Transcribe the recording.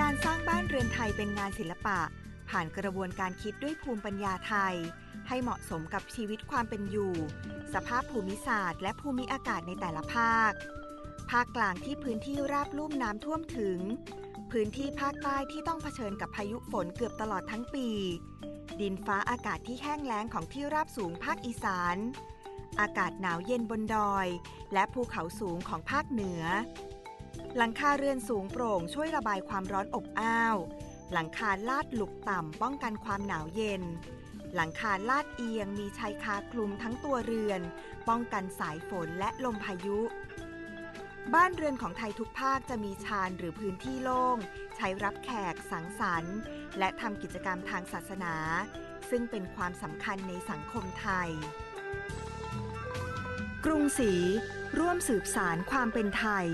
การสร้างบ้านเรือนไทยเป็นงานศิลปะ ผ่านกระบวนการคิดด้วยภูมิปัญญาไทย ให้เหมาะสมกับชีวิตความเป็นอยู่ สภาพภูมิศาสตร์ และภูมิอากาศในแต่ละภาค ภาคกลางที่พื้นที่ราบลุ่มน้ำท่วมถึง พื้นที่ภาคใต้ที่ต้องเผชิญกับพายุฝนเกือบตลอดทั้งปี ดินฟ้าอากาศที่แห้งแล้งของที่ราบสูงภาคอีสาน อากาศหนาวเย็นบนดอย และภูเขาสูงของภาคเหนือ หลังคาเรือนสูงโปร่งช่วยระบายความร้อนอบอ้าว หลังคาลาดหลุกต่ำป้องกันความหนาวเย็น หลังคาลาดเอียงมีชายคาคลุมทั้งตัวเรือน ป้องกันสายฝนและลมพายุ บ้านเรือนของไทยทุกภาคจะมีชานหรือพื้นที่โล่ง ใช้รับแขกสังสรรค์ และทำกิจกรรมทางศาสนา ซึ่งเป็นความสำคัญในสังคมไทย กรุงศรีร่วมสืบสารความเป็นไทย